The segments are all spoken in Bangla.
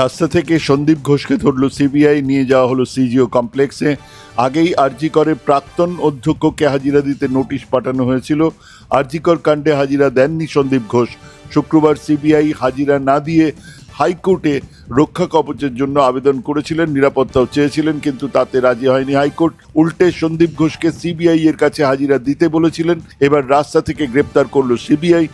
রাস্তা থেকে সন্দীপ ঘোষকে ধরল সিবিআই, নিয়ে যাওয়া হলো সিজিও কমপ্লেক্সে। আগেই আরজিকরে প্রাক্তন অধ্যক্ষকে হাজিরা দিতে নোটিশ পাঠানো হয়েছিল। আরজিকর কাণ্ডে হাজিরা দেননি সন্দীপ ঘোষ। শুক্রবার সিবিআই হাজিরা না দিয়ে হাইকোর্টে রক্ষা কবচের জন্য আবেদন করেছিলেন, নিরাপত্তাও চেয়েছিলেন, কিন্তু তাতে রাজি হয়নি হাইকোর্ট। উল্টে সন্দীপ ঘোষকে সিবিআই এর কাছে হাজিরা দিতে বলেছিলেন। এবার রাস্তা থেকে গ্রেপ্তার করল সিবিআই।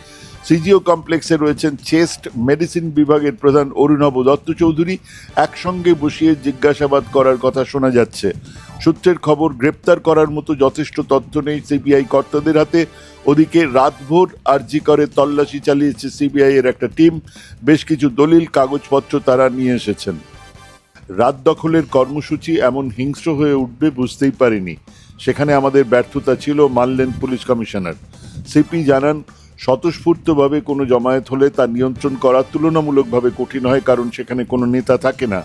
সিজিও কমপ্লেক্সে রয়েছেন চেস্ট মেডিসিন বিভাগের প্রধান অরুণব দত্ত চৌধুরী। একসঙ্গে বসিয়ে জিজ্ঞাসাবাদ করার কথা শোনা যাচ্ছে। সূত্রের খবর, গ্রেপ্তার করার মতো যথেষ্ট তথ্য নেই সিবিআই কর্তাদের হাতে। ওদিকে রাতভর আরজি করে তল্লাশি চালিয়েছে সিবিআই এর একটা টিম। বেশ কিছু দলিল, কাগজপত্র তারা নিয়ে এসেছেন। রাত দখলের কর্মসূচি এমন হিংস্র হয়ে উঠবে বুঝতেই পারিনি। সেখানে আমাদের ব্যর্থতা ছিল, মানলেন পুলিশ কমিশনার। সিপি জানান স্বতঃস্ফূর্তভাবে কোনো জমায়েত হলে তা নিয়ন্ত্রণ করা তুলনামূলকভাবে কঠিন হয়, কারণ সেখানে কোনো নেতা থাকে না।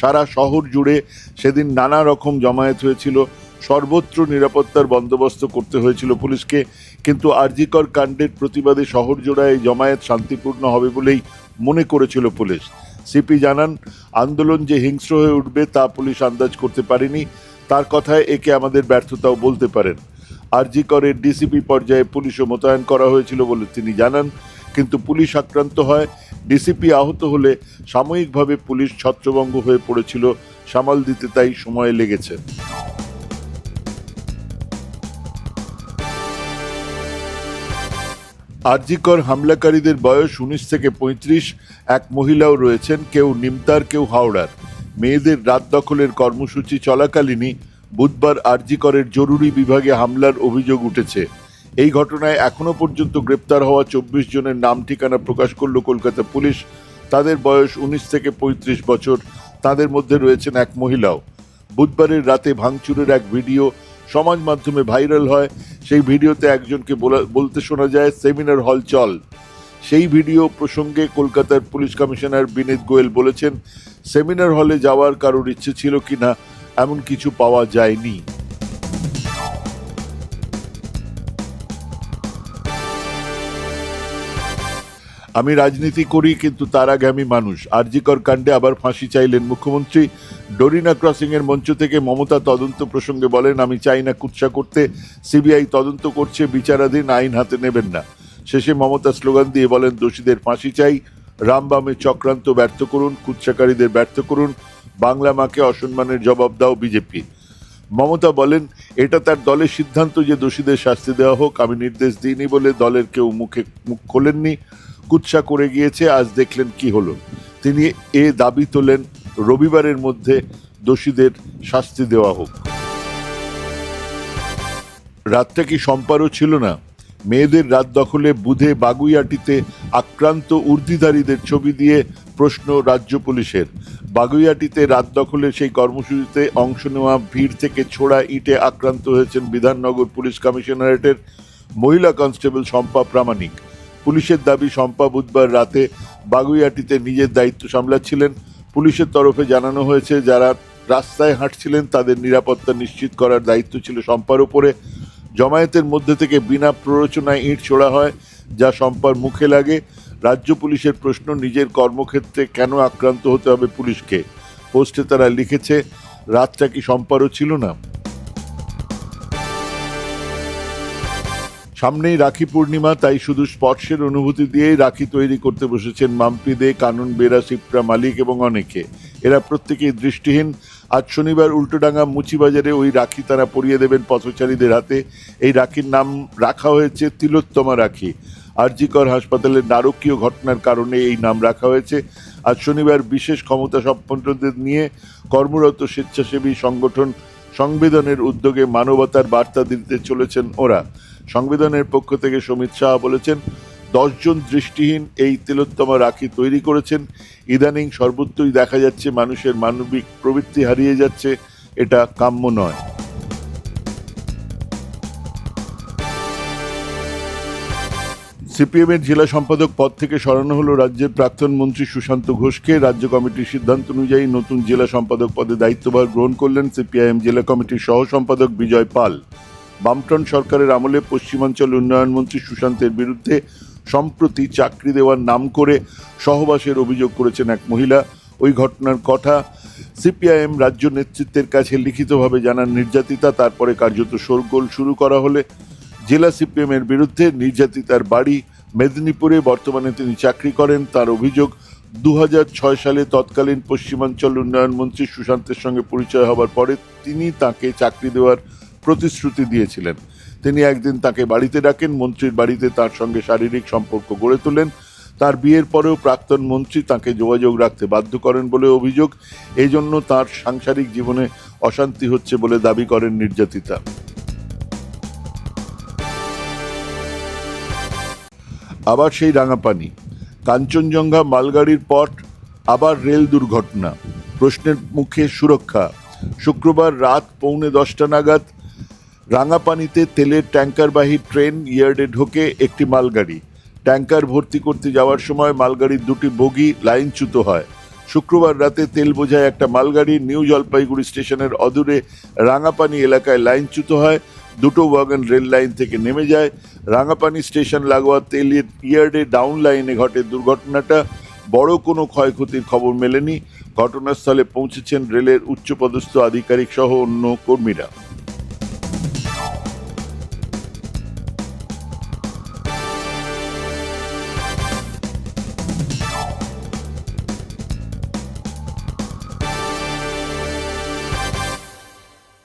সারা শহর জুড়ে সেদিন নানা রকম জমায়েত হয়েছিল। সর্বত্র নিরাপত্তার বন্দোবস্ত করতে হয়েছিল পুলিশকে, কিন্তু আরজিকর কাণ্ডের প্রতিবাদে শহর জোড়ায় এই জমায়েত শান্তিপূর্ণ হবে বলেই মনে করেছিল পুলিশ। সিপি জানান, আন্দোলন যে হিংস্র হয়ে উঠবে তা পুলিশ আন্দাজ করতে পারেনি। তার কথায় একে আমাদের ব্যর্থতাও বলতে পারেন। আরজি করে ডিসিপি পর্যায়ে পুলিশও মোতায়েন করা হয়েছিল বলে তিনি জানান। কিন্তু পুলিশ আক্রান্ত হয় ডিসিপি আহত হলে সাময়িকভাবে পুলিশ ছত্রভঙ্গ হয়ে পড়েছিল, সামাল দিতে তাই সময় লেগেছে। আরজিকর হামলাকারীদের বয়স উনিশ থেকে পঁয়ত্রিশ, এক মহিলাও রয়েছেন, কেউ নিমতার, কেউ হাওড়ার। মেয়েদের রাত দখলের কর্মসূচি চলাকালীনই বুধবার আরজিকরের জরুরি বিভাগে হামলার অভিযোগ উঠেছে। এই ঘটনায় এখনও পর্যন্ত গ্রেপ্তার হওয়া চব্বিশ জনের নাম ঠিকানা প্রকাশ করল কলকাতা পুলিশ। তাদের বয়স উনিশ থেকে পঁয়ত্রিশ বছর। তাদের মধ্যে রয়েছেন এক মহিলাও। বুধবারের রাতে ভাঙচুরের এক ভিডিও সমাজ মাধ্যমে ভাইরাল হয়। সেই ভিডিওতে একজনকে বলা- বলতে শোনা যায়, সেমিনার হল, চল। সেই ভিডিও প্রসঙ্গে কলকাতার পুলিশ কমিশনার বিনীত গোয়েল বলেছেন, সেমিনার হলে যাওয়ার কারোর ইচ্ছে ছিল কিনা এমন কিছু পাওয়া যায়নি। আমি রাজনীতি করি, কিন্তু তার আগে আমি মানুষ। আরজিকর কাণ্ডে আবার ফাঁসি চাইলেন মুখ্যমন্ত্রী। ডরিনা ক্রসিং এর মঞ্চ থেকে মমতা তদন্ত প্রসঙ্গে বলেন, আমি চাই না কুৎসা করতে। সিবিআই তদন্ত করছে, বিচারাধীন আইন হাতে নেবেন না। শেষে মমতা স্লোগান দিয়ে বলেন, দোষীদের ফাঁসি চাই। রামবামে চক্রান্ত ব্যর্থ করুন, কুৎসাকারীদের ব্যর্থ করুন। বাংলা মাকে অসম্মানের জবাব দাও বিজেপি। মমতা বলেন, এটা তার দলের সিদ্ধান্ত যে দোষীদের শাস্তি দেওয়া হোক, আমি নির্দেশ দিইনি বলে দলের কেউ মুখে মুখ খোলেননি। কুৎসা করে গিয়েছে, আজ দেখলেন কি হলো। তিনি এ দাবি তোলেন, রবিবারের মধ্যে দোষীদের শাস্তি দেওয়া হোক। রাতটা কি সম্পারও ছিল না? মেয়েদের রাত দখলে বুধে বাগুইয়াটিতে আক্রান্ত উর্দিধারীদের ছবি দিয়ে প্রশ্ন রাজ্য পুলিশের। বাগুইয়াটিতে রাত দখলে সেই কর্মসূচিতে অংশ নেওয়া ভিড় থেকে ছোড়া ইটে আক্রান্ত হয়েছেন বিধাননগর পুলিশ কমিশনারেটের মহিলা কনস্টেবল শম্পা প্রামাণিক। পুলিশের দাবি, শম্পা বুধবার রাতে বাগুইয়াটিতে নিজের দায়িত্ব সামলাচ্ছিলেন। পুলিশের তরফে জানানো হয়েছে, যারা রাস্তায় হাঁটছিলেন তাদের নিরাপত্তা নিশ্চিত করার দায়িত্ব ছিল শম্পার উপরে। জমায়েতের মধ্যে থেকে বিনা প্ররোচনায় ইট ছোড়া হয়, যা সম্পার মুখে লাগে। রাজ্য পুলিশের প্রশ্ন, নিজের কর্মক্ষেত্রে কেন আক্রান্ত হতে হবে পুলিশকে? পোস্টে তারা লিখেছে, রাতটা কি সম্পারও ছিল না? সামনেই রাখি পূর্ণিমা, তাই শুধু স্পর্শের অনুভূতি দিয়েই রাখি তৈরি করতে বসেছেন মাম্পি দে, কানুন বেরা, শিপ্রা মালিক এবং অনেকে। এরা প্রত্যেকেই দৃষ্টিহীন। আজ শনিবার উল্টোডাঙ্গা মুচিবাজারে ওই রাখি তারা পরিয়ে দেবেন পথচারীদের হাতে। এই রাখির নাম রাখা হয়েছে তিলোত্তমা রাখি। আরজিকর হাসপাতালের নারকীয় ঘটনার কারণে এই নাম রাখা হয়েছে। আজ শনিবার বিশেষ ক্ষমতা সম্পন্নদের নিয়ে কর্মরত স্বেচ্ছাসেবী সংগঠন সংবেদনের উদ্যোগে মানবতার বার্তা দিতে চলেছেন ওরা। সংবিধানের পক্ষ থেকে সমিত শাহ বলেছেন দশজন দৃষ্টিহীন এই তিলোত্তমা রাখি তৈরি করেছেন। ইদানিং সর্বত্রই দেখা যাচ্ছে মানুষের মানবিক প্রবৃত্তি হারিয়ে যাচ্ছে। এটা কাম্য নয়। সিপিএম এর জেলা সম্পাদক পদ থেকে সরানো হলো রাজ্যের প্রাক্তন মন্ত্রী সুশান্ত ঘোষকে। রাজ্য কমিটির সিদ্ধান্ত অনুযায়ী নতুন জেলা সম্পাদক পদে দায়িত্বভার গ্রহণ করলেন সিপিআইএম জেলা কমিটির সহ সম্পাদক বিজয় পাল। বামফ্রন্ট সরকারের আমলে পশ্চিমাঞ্চল উন্নয়ন মন্ত্রী সুশান্তের বিরুদ্ধে সম্প্রতি চাকরি দেওয়ার নাম করে সহবাসের অভিযোগ করেছেন এক মহিলা। ওই ঘটনার কথা সিপিআইএম রাজ্য নেতৃত্বের কাছে লিখিতভাবে জানান নির্যাতিতা, তারপরে কার্যত শোরগোল শুরু করা হলে জেলা সিপিএম এর বিরুদ্ধে নির্যাতিতার বাড়ি মেদিনীপুরে বর্তমানে তিনি চাকরি করেন। তার অভিযোগ দু হাজার ছয় সালে তৎকালীন পশ্চিমাঞ্চল উন্নয়ন মন্ত্রী সুশান্তের সঙ্গে পরিচয় হবার পরে তিনি তাকে চাকরি দেওয়ার প্রতিশ্রুতি দিয়েছিলেন। তিনি একদিন তাকে বাড়িতে ডাকেন, মন্ত্রীর বাড়িতে তার সঙ্গে শারীরিক সম্পর্ক গড়ে তোলেন। তার বিয়ের পরেও প্রাক্তন মন্ত্রী তাকে যোগাযোগ রাখতে বাধ্য করেন বলে অভিযোগ। এই জন্য তার সাংসারিক জীবনে অশান্তি হচ্ছে বলে দাবি করেন নির্যাতিতা। আবার সেই রাঙাপানি। কাঞ্চনজঙ্ঘা মালগাড়ির পর আবার রেল দুর্ঘটনা। প্রশ্নের মুখে সুরক্ষা। শুক্রবার রাত পৌনে দশটা নাগাদ রাঙাপানিতে তেলের ট্যাঙ্কারবাহী ট্রেন ইয়ার্ডে ঢোকে একটি মালগাড়ি। ট্যাঙ্কার ভর্তি করতে যাওয়ার সময় মালগাড়ির দুটি বগি লাইনচ্যুত হয়। শুক্রবার রাতে তেল বোঝায় একটা মালগাড়ি নিউ জলপাইগুড়ি স্টেশনের অদূরে রাঙাপানি এলাকায় লাইনচ্যুত হয়। দুটো ওয়াগন রেল লাইন থেকে নেমে যায়। রাঙাপানি স্টেশন লাগোয়া তেলের ইয়ার্ডে ডাউন লাইনে ঘটে দুর্ঘটনাটা। বড় কোনো ক্ষয়ক্ষতির খবর মেলেনি। ঘটনাস্থলে পৌঁছেছেন রেলের উচ্চপদস্থ আধিকারিক সহ অন্য কর্মীরা।